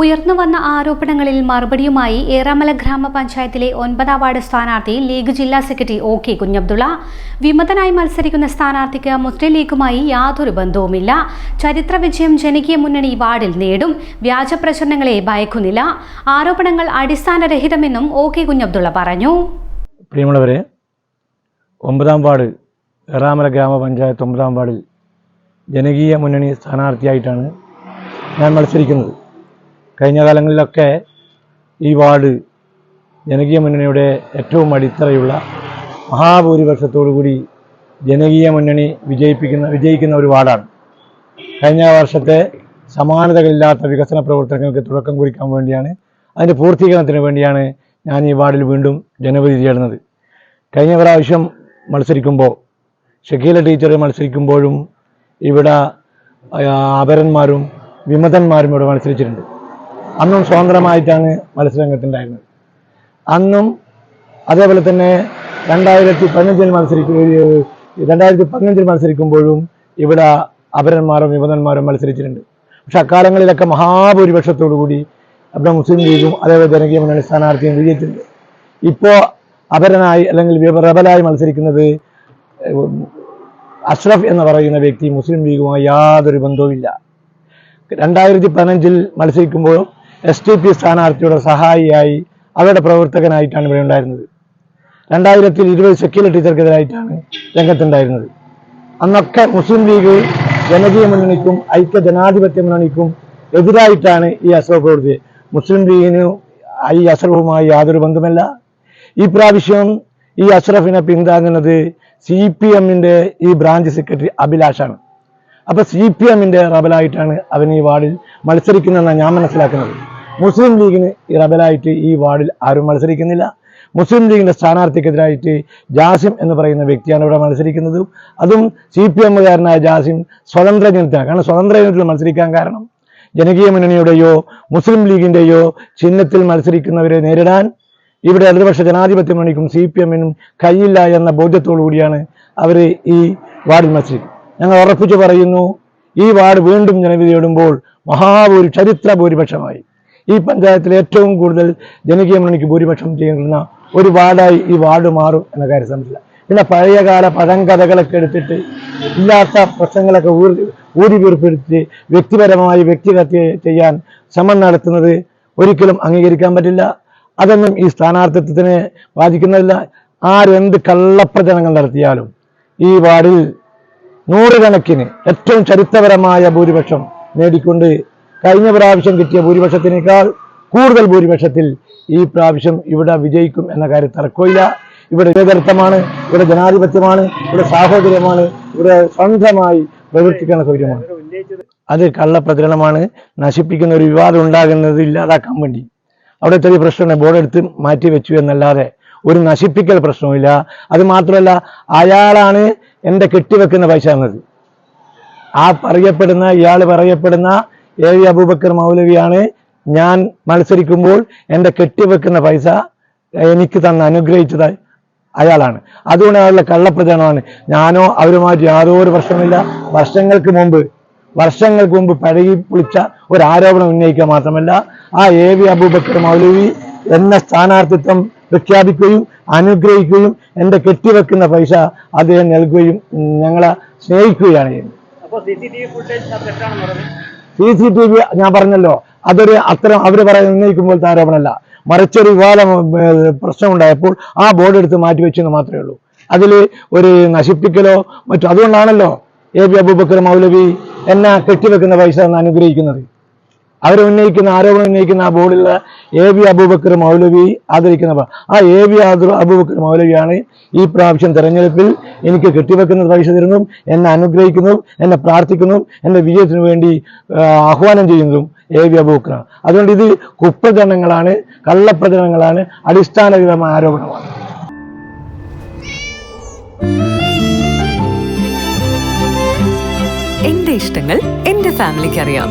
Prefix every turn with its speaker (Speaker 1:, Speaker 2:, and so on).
Speaker 1: ഉയർന്നു വന്ന ആരോപണങ്ങളിൽ മറുപടിയുമായി ഏറാമല ഗ്രാമപഞ്ചായത്തിലെ ഒൻപതാം വാർഡ് സ്ഥാനാർത്ഥി ലീഗ് ജില്ലാ സെക്രട്ടറി ഒ കെ കുഞ്ഞബ്ദുള്ള. വിമതനായി മത്സരിക്കുന്ന സ്ഥാനാർത്ഥിക്ക് മുസ്ലിം ലീഗുമായി യാതൊരു ബന്ധവുമില്ല. ചരിത്ര വിജയം ജനകീയ മുന്നണി വാർഡിൽ നേടും. വ്യാജ പ്രചരണങ്ങളെ ഭയക്കുന്നില്ല. ആരോപണങ്ങൾ അടിസ്ഥാനരഹിതമെന്നും ഒ കെ കുഞ്ഞബ്ദുള്ള പറഞ്ഞു.
Speaker 2: പ്രിയമുള്ളവരെ ഒമ്പതാം വാർഡ് ഏറാമല ഗ്രാമപഞ്ചായത്ത് ഒമ്പതാം വാർഡിൽ ജനകീയ മുന്നണി സ്ഥാനാർത്ഥിയായിട്ടാണ് ഞാൻ മത്സരിക്കുന്നത്. കഴിഞ്ഞ കാലങ്ങളിലൊക്കെ ഈ വാർഡ് ജനകീയ മുന്നണിയുടെ ഏറ്റവും അടിത്തറയുള്ള മഹാഭൂരിപക്ഷത്തോടുകൂടി ജനകീയ മുന്നണി വിജയിപ്പിക്കുന്ന വിജയിക്കുന്ന ഒരു വാർഡാണ്. കഴിഞ്ഞ വർഷത്തെ സമാനതകളില്ലാത്ത വികസന പ്രവർത്തനങ്ങൾക്ക് തുടക്കം കുറിക്കാൻ വേണ്ടിയാണ് അതിന്റെ പൂർത്തീകരണത്തിന് വേണ്ടിയാണ് ഞാൻ ഈ വാർഡിൽ വീണ്ടും ജനവിധി തേടുന്നത്. കഴിഞ്ഞ പ്രാവശ്യം മത്സരിക്കുമ്പോൾ ഷക്കീല ടീച്ചർ മത്സരിക്കുമ്പോഴും ഇവിടെ അപരന്മാരും വിമതന്മാരും ഇവിടെ മത്സരിച്ചിട്ടുണ്ട്. അന്നും സ്വതന്ത്രമായിട്ടാണ് മത്സരരംഗത്തുണ്ടായിരുന്നത്. അന്നും അതേപോലെ തന്നെ രണ്ടായിരത്തി പതിനഞ്ചിൽ മത്സരിക്കും രണ്ടായിരത്തി പതിനഞ്ചിൽ മത്സരിക്കുമ്പോഴും ഇവിടെ അപരന്മാരും യുവതന്മാരും മത്സരിച്ചിട്ടുണ്ട്. പക്ഷെ അക്കാലങ്ങളിലൊക്കെ മഹാഭൂരിപക്ഷത്തോടു കൂടി അവിടെ മുസ്ലിം ലീഗും അതേപോലെ ജനകീയ മുന്നണി സ്ഥാനാർത്ഥിയും വിജയിച്ചിട്ടുണ്ട്. ഇപ്പോൾ അപരനായി അല്ലെങ്കിൽ റബലായി മത്സരിക്കുന്നത് അഷ്റഫ് എന്ന് പറയുന്ന വ്യക്തി മുസ്ലിം ലീഗുമായി യാതൊരു ബന്ധവുമില്ല. രണ്ടായിരത്തി പതിനഞ്ചിൽ മത്സരിക്കുമ്പോൾ എസ് ടി പി സ്ഥാനാർത്ഥിയുടെ സഹായിയായി അവരുടെ പ്രവർത്തകനായിട്ടാണ് ഇവിടെ ഉണ്ടായിരുന്നത്. രണ്ടായിരത്തിൽ ഇരുപത് സെക്യുലർ ടീച്ചർക്കെതിരായിട്ടാണ് രംഗത്തുണ്ടായിരുന്നത്. അന്നൊക്കെ മുസ്ലിം ലീഗ് ജനകീയ മുന്നണിക്കും ഐക്യ ജനാധിപത്യ മുന്നണിക്കും എതിരായിട്ടാണ് ഈ അസർ പ്രവർത്തിച്ചത്. മുസ്ലിം ലീഗിന് ഈ അഷ്റഫുമായി യാതൊരു ബന്ധമല്ല ഈ പ്രാവശ്യം ഈ അഷ്റഫിനെ പിന്താങ്ങുന്നത് സി പി എമ്മിന്റെ ഈ ബ്രാഞ്ച് സെക്രട്ടറി അഭിലാഷാണ്. അപ്പൊ സി പി എമ്മിന്റെ റബലായിട്ടാണ് അവൻ ഈ വാർഡിൽ മത്സരിക്കുന്നതെന്നാണ് ഞാൻ മനസ്സിലാക്കുന്നത്. മുസ്ലിം ലീഗിന് ഇറബലായിട്ട് റബലായിട്ട് ഈ വാർഡിൽ ആരും മത്സരിക്കുന്നില്ല. മുസ്ലിം ലീഗിന്റെ സ്ഥാനാർത്ഥിക്കെതിരായിട്ട് ജാസിം എന്ന് പറയുന്ന വ്യക്തിയാണ് ഇവിടെ മത്സരിക്കുന്നത്. അതും സി പി എമ്മുകാരനായ ജാസിം സ്വതന്ത്ര ജനത്തിനാണ് കാരണം സ്വതന്ത്ര ജനത്തിൽ മത്സരിക്കാൻ കാരണം ജനകീയ മുന്നണിയുടെയോ മുസ്ലിം ലീഗിന്റെയോ ചിഹ്നത്തിൽ മത്സരിക്കുന്നവരെ നേരിടാൻ ഇവിടെ ഇടതുപക്ഷ ജനാധിപത്യ മുന്നണിക്കും സി പി എമ്മിനും കഴിയില്ല എന്ന ബോധ്യത്തോടു കൂടിയാണ് അവർ ഈ വാർഡിൽ മത്സരിക്കും. ഞങ്ങൾ ഉറപ്പിച്ചു പറയുന്നു ഈ വാർഡ് വീണ്ടും ജനവിധി ജനവിധിയിടുമ്പോൾ മഹാഭൂരി ചരിത്ര ഭൂരിപക്ഷമായി ഈ പഞ്ചായത്തിൽ ഏറ്റവും കൂടുതൽ ജനകീയ മുന്നണിക്ക് ഭൂരിപക്ഷം ചെയ്യുന്ന ഒരു വാർഡായി ഈ വാർഡ് മാറും എന്ന കാര്യം സംബന്ധിച്ചില്ല പിന്നെ പഴയകാല പഴങ്കഥകളൊക്കെ എടുത്തിട്ട് ഇല്ലാത്ത പ്രശ്നങ്ങളൊക്കെ ഊരി വീർപ്പെടുത്തി വ്യക്തിപരമായി വ്യക്തിഹത്യ ചെയ്യാൻ ശ്രമം നടത്തുന്നത് ഒരിക്കലും അംഗീകരിക്കാൻ പറ്റില്ല. അതൊന്നും ഈ സ്ഥാനാർത്ഥിത്വത്തിനെ ബാധിക്കുന്നതില്ല. ആരെന്ത് കള്ളപ്രചരണങ്ങൾ നടത്തിയാലും ഈ വാർഡിൽ നൂറുകണക്കിന് ഏറ്റവും ചരിത്രപരമായ ഭൂരിപക്ഷം നേടിക്കൊണ്ട് കഴിഞ്ഞ പ്രാവശ്യം കിട്ടിയ ഭൂരിപക്ഷത്തിനേക്കാൾ കൂടുതൽ ഭൂരിപക്ഷത്തിൽ ഈ പ്രാവശ്യം ഇവിടെ വിജയിക്കും എന്ന കാര്യം തർക്കമില്ല. ഇവിടെ ഏകർത്ഥമാണ് ഇവിടെ ജനാധിപത്യമാണ് ഇവിടെ സാഹോദര്യമാണ് ഇവിടെ സ്വന്തമായി പ്രവർത്തിക്കുന്ന സൗകര്യമാണ്. അത് കള്ളപ്രചരണമാണ്. നശിപ്പിക്കുന്ന ഒരു വിവാദം ഉണ്ടാകുന്നത് ഇല്ലാതാക്കാൻ വേണ്ടി. അവിടെ ചെറിയ പ്രശ്നമുണ്ട്. ബോർഡെടുത്ത് മാറ്റി വെച്ചു എന്നല്ലാതെ ഒരു നശിപ്പിക്കൽ പ്രശ്നവുമില്ല. അത് മാത്രമല്ല അയാളാണ് എന്റെ കെട്ടിവെക്കുന്ന പൈസ എന്നത് ആ പറയപ്പെടുന്ന ഇയാൾ പറയപ്പെടുന്ന എ വി അബൂബക്കർ മൗലവിയാണ്. ഞാൻ മത്സരിക്കുമ്പോൾ എന്റെ കെട്ടിവെക്കുന്ന പൈസ എനിക്ക് തന്ന അനുഗ്രഹിച്ചത് അയാളാണ്. അതുകൊണ്ട് അയാളുടെ കള്ളപ്രചരണമാണ്. ഞാനോ അവരുമായിട്ട് യാതൊരു പ്രശ്നമില്ല വർഷങ്ങൾക്ക് മുമ്പ് വർഷങ്ങൾക്ക് മുമ്പ് പഴകി പൊളിച്ച ഒരു ആരോപണം ഉന്നയിക്കുക മാത്രമല്ല ആ എ വി അബൂബക്കർ മൗലവി എന്ന സ്ഥാനാർത്ഥിത്വം പ്രഖ്യാപിക്കുകയും അനുഗ്രഹിക്കുകയും എന്റെ കെട്ടിവെക്കുന്ന പൈസ അദ്ദേഹം നൽകുകയും ഞങ്ങളെ സ്നേഹിക്കുകയാണ് ചെയ്യുന്നത്.
Speaker 3: സി സി ടി വി
Speaker 2: ഞാൻ പറഞ്ഞല്ലോ. അതൊരു അത്തരം അവർ പറയുന്ന ഉന്നയിക്കുമ്പോഴത്തെ ആരോപണമല്ല മറിച്ചൊരു പ്രശ്നം പ്രശ്നമുണ്ടായപ്പോൾ ആ ബോർഡ് എടുത്ത് മാറ്റി വെച്ചെന്ന് മാത്രമേ ഉള്ളൂ. അതിൽ ഒരു നശിപ്പിക്കലോ മറ്റോ അതുകൊണ്ടാണല്ലോ എ ബി അബൂബക്കർ മൗലവി എന്നെ കെട്ടിവെക്കുന്ന പൈസ എന്ന് അനുഗ്രഹിക്കുന്നത്. അവർ ഉന്നയിക്കുന്ന ആരോപണം ഉന്നയിക്കുന്ന ആ ബോർഡിലുള്ള എ വി അബൂബക്കർ മൗലവി ആദരിക്കുന്ന ആ എ വി അബൂബക്കർ മൗലവിയാണ് ഈ പ്രാവശ്യം തെരഞ്ഞെടുപ്പിൽ എനിക്ക് കെട്ടിവെക്കുന്ന പൈസ തരുന്നതും എന്നെ അനുഗ്രഹിക്കുന്നു എന്നെ പ്രാർത്ഥിക്കുന്നു എന്റെ വിജയത്തിനു വേണ്ടി ആഹ്വാനം ചെയ്യുന്നതും എ വി അബൂബക്കറാണ്. അതുകൊണ്ട് ഇത് കുപ്രചരണങ്ങളാണ് കള്ളപ്രചരണങ്ങളാണ് അടിസ്ഥാനപരമായ ആരോപണമാണ്
Speaker 4: എന്റെ ഇഷ്ടങ്ങൾ എന്റെ ഫാമിലിക്ക് അറിയാം